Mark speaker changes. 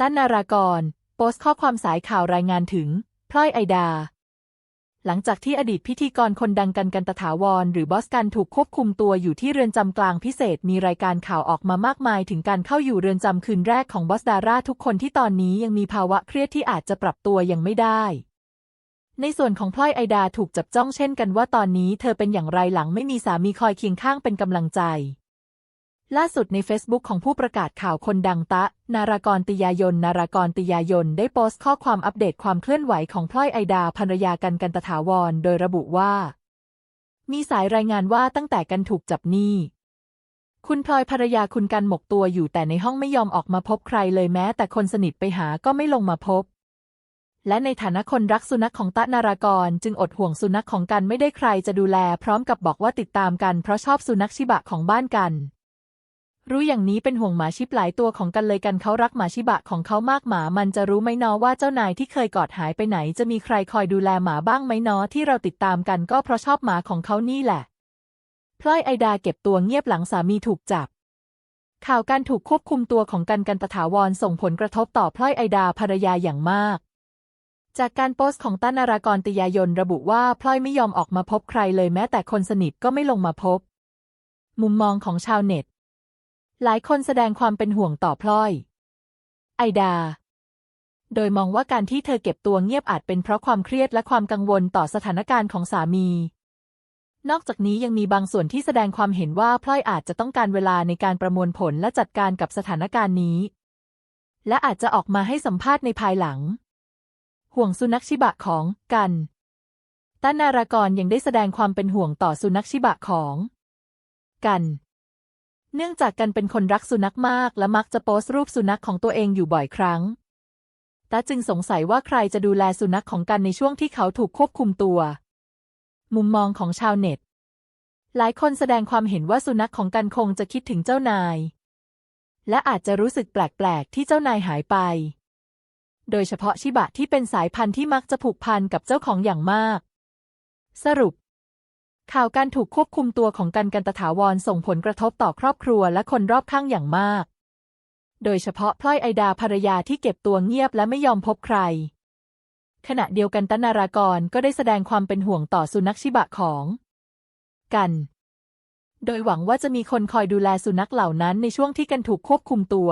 Speaker 1: ต้านนารากร โพสต์ข้อความสายข่าวรายงานถึง พลอยไอดา หลังจากที่อดีตพิธีกรคนดังกันกันตถาวร หรือบอสกันถูกควบคุมตัวอยู่ที่เรือนจำกลางพิเศษมีรายการข่าวออกมามากมาย ถึงการเข้าอยู่เรือนจำคืนแรกของบอสดาราทุกคนที่ตอนนี้ยังมีภาวะเครียดที่อาจจะปรับตัวยังไม่ได้ในส่วนของพลอยไอดาถูกจับจ้องเช่นกันว่าตอนนี้เธอเป็นอย่างไรหลังไม่มีสามีคอยเคียงข้างเป็นกำลังใจ ล่าสุดใน Facebook ของผู้ประกาศข่าวคนดังตะ นารากรติยายน นารากรติยายน ได้โพสต์ข้อความอัปเดตความเคลื่อนไหวของพลอยไอดาภรรยากันกันตถาวร โดยระบุว่า มีสายรายงานว่าตั้งแต่กันถูกจับหนี้คุณพลอยภรรยาคุณกันหมกตัวอยู่แต่ในห้องไม่ยอมออกมาพบใครเลยแม้ แต่คนสนิทไปหาก็ไม่ลงมาพบ และในฐานะคนรักสุนัขของตะนารากร จึงอดห่วงสุนัขของกันไม่ได้ใครจะดูแล พร้อมกับบอกว่าติดตามกันเพราะชอบสุนัขชิบะของบ้านกัน รู้อย่างนี้เป็นห่วงหมาชิบหลายตัวของกันเลยกันเขารักหมาชิบะของเขามากหมามันจะรู้ไหมนอว่าเจ้านายที่เคยกอดหายไปไหน จะมีใครคอยดูแลหมาบ้างไหมนอที่เราติดตามกันก็เพราะชอบหมาของเขานี่แหละพลอยไอดาเก็บตัวเงียบหลังสามีถูกจับ ข่าวการถูกควบคุมตัวของกันกันตถาวรส่งผลกระทบต่อพลอยไอดาภรรยาอย่างมาก จากการโพสต์ของต้านนารากรติยายนระบุว่าพลอยไม่ยอมออกมาพบใครเลยแม้แต่คนสนิทก็ไม่ลงมาพบ มุมมองของชาวเน็ต หลายคนแสดงความเป็นห่วงต่อพลอย ไอดา โดยมองว่าการที่เธอเก็บตัวเงียบอาจเป็นเพราะความเครียดและความกังวลต่อสถานการณ์ของสามี นอกจากนี้ยังมีบางส่วนที่แสดงความเห็นว่าพลอยอาจจะต้องการเวลาในการประมวลผลและจัดการกับสถานการณ์นี้ และอาจจะออกมาให้สัมภาษณ์ในภายหลัง ห่วงสุนัขชิบะของกันต้านารากรยังได้แสดงความเป็นห่วงต่อสุนัขชิบะของ กัน เนื่องจากกันเป็นคนรักสุนัขมากและมักจะโพสต์รูปสุนัขของตัวเองอยู่บ่อยครั้งตาจึงสงสัยว่าใครจะดูแลสุนัขของกันในช่วงที่เขาถูกควบคุมตัว มุมมองของชาวเน็ต หลายคนแสดงความเห็นว่าสุนัขของกันคงจะคิดถึงเจ้านาย และอาจจะรู้สึกแปลก ๆ ที่เจ้านายหายไป โดยเฉพาะชิบะที่เป็นสายพันธุ์ที่มักจะผูกพันกับเจ้าของอย่างมาก สรุป ข่าวการถูกควบคุมตัวของกันกันตถาวรส่งผลกระทบต่อครอบครัวและคนรอบข้างอย่างมาก โดยเฉพาะพลอยไอดาภรรยาที่เก็บตัวเงียบและไม่ยอมพบใคร ขณะเดียวกันตนารากรก็ได้แสดงความเป็นห่วงต่อสุนัขชิบะของ กัน โดยหวังว่าจะมีคนคอยดูแลสุนัขเหล่านั้นในช่วงที่กันถูกควบคุมตัว